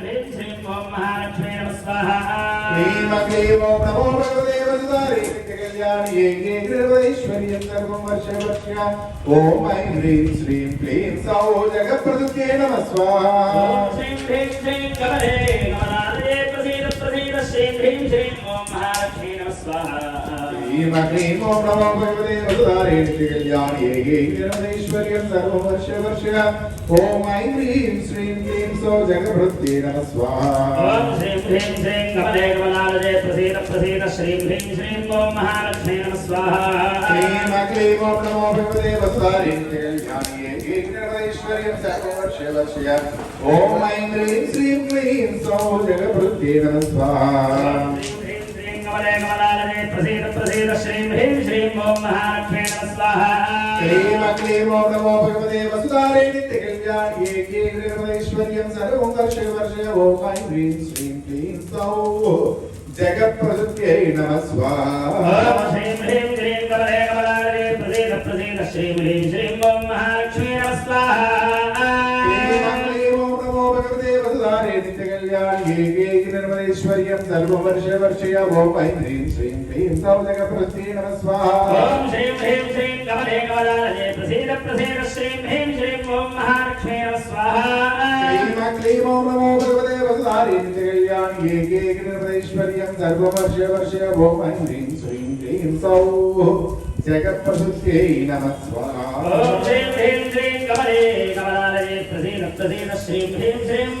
హ్రీం శ్రీం ఓం మహాలక్ష్మీ నమ స్వాహా క్లీమ క్లీమో నమో భగవతే వసుధారే కళ్యాణి ఏకే గృహైశ్వర్యం సర్వం వర్ష వర్ష ఓం ఐం హ్రీం శ్రీం క్లీం సౌ జగత్ప్రదుకే నమ స్వాహా. ఓం శ్రీం హ్రీం శ్రీం కమలే కమలాలయే ప్రసీద ప్రసీద శ్రీం హ్రీం శ్రీం ఓం మహాలక్ష్మీ నమ స్వాహా. శ్రీం హ్రీం ఓం నమో భగవతే వర్ష ఓం ఐం హ్రీం శ్రీం నమ శ్రీం హ్రీం శ్రీం కమలే ప్రసీద ప్రసీద శ్రీం హ్రీం శ్రీం ఓం మహాలక్ష్మీ నమ శ్రీం హ్రీం ఓం నమో భగవతే వర్ష ఓం ఐం హ్రీం శ్రీం నమ ఓం ఓం మహాలక్ష్మీ నమ స్వాహా క్లీమ క్లీమో నమో భగవతే వసుధారే నిత్య కళ్యాణి ఏకే గృహైశ్వర్యం సర్వం వర్ష వర్ష ఓం ఐం హ్రీం శ్రీం క్లీం సౌ జగత్ప్రదుకే నమ స్వాహా ఓం శ్రీం హ్రీం శ్రీం కమలే కమలాలయే ప్రసీద ప్రసీద శ్రీం హ్రీం శ్రీం ఓం మహాలక్ష్మీ నమ స్వాహా క్లీమ క్లీమో నమో భగవతే వసుధారే నిత్య కళ్యాణి ఏకే గణపతీశ్వర్యం సర్వం వర్ష వర్ష ఓం ఐం హ్రీం శ్రీం క్లీం సౌ జగత్ప్రదుకే నమ ఓం స్వాహా శ్రీం హ్రీం శ్రీం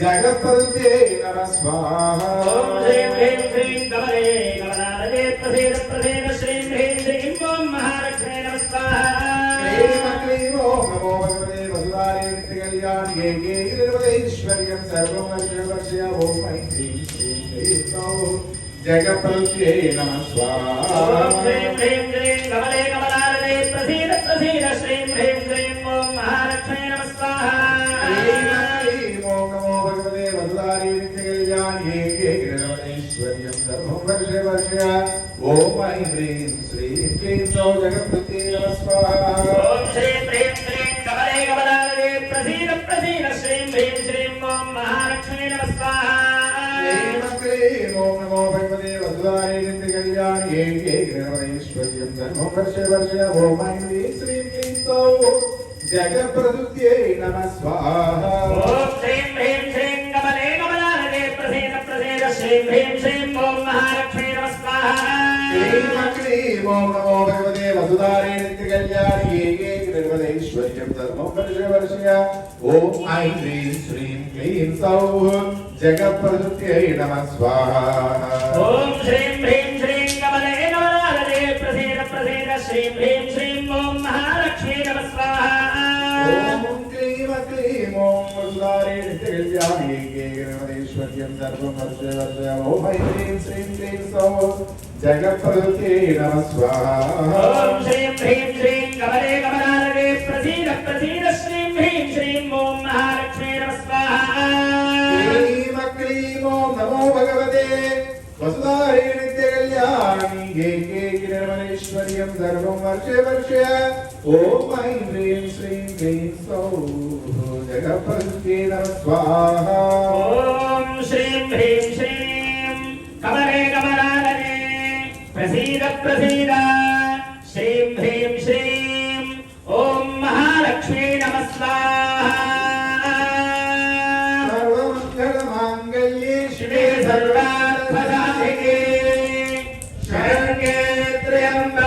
జగత్ప్రదుకే నమ స్వాహా ఓం శ్రీం హ్రీం శ్రీం కమలే కమలాలయే శ్రీం హ్రీం శ్రీం ఓం నమో భగవతే వసుధారే నిత్య కళ్యాణి ఏకే సర్వం వర్ష ఓం శ్రీం ఓం శ్రీం హ్రీం శ్రీం కమలే వర్ష ఓం ఐం హ్రీం శ్రీం క్లీం సౌ నమ స్వాహా. ఓం శ్రీం హ్రీం శ్రీం కమలే కమలాలయే ప్రసీద ప్రసీద శ్రీం హ్రీం శ్రీం ఓం మహాలక్ష్మీ నమ స్వాహా. క్లీమ క్లీమో నమో భగవతే వసుధారే నిత్య కళ్యాణి ఏకే గణపతీశ్వర్యం సర్వం వర్ష వర్ష ఓం ఐం హ్రీం శ్రీం క్లీం సౌ జగత్ప్రదుకే నమ స్వాహా. ఓం శ్రీం హ్రీం శ్రీం కమలే కమలాలయే ప్రసీద ప్రసీద శ్రీం హ్రీం శ్రీం ఓం మహాలక్ష్మీ ఓం ఐం హ్రీం శ్రీం క్లీం సౌ జగత్ప్రదుకే నమ స్వాహ. ఓం శ్రీం హ్రీం క్లీమ క్లీమో వసుధారే నిత్య కళ్యాణి ఏకే గణపతీశ్వర్యం సర్వం వర్ష వర్ష ఓం ఐం హ్రీం శ్రీం క్లీం సౌ జగత్ప్రదుకే నమ స్వాహా ఓం శ్రీం హ్రీం శ్रियं सर्वं वर्षे वर्षे ॐ ऐं ह्रीं श्रीं क्लीं सौः जगपत्ये नमः स्वाहा ॐ श्रीं ह्रीं श्रीं कमरे कमलालने प्रसीद प्रसीद श्रीं ह्रीं श्रीं ॐ महालक्ष्मी नमस्वाहा सर्वमङ्गलमाङ्गल्ये शिवे सर्वार्थदायिके शरण्ये त्र्यम्ब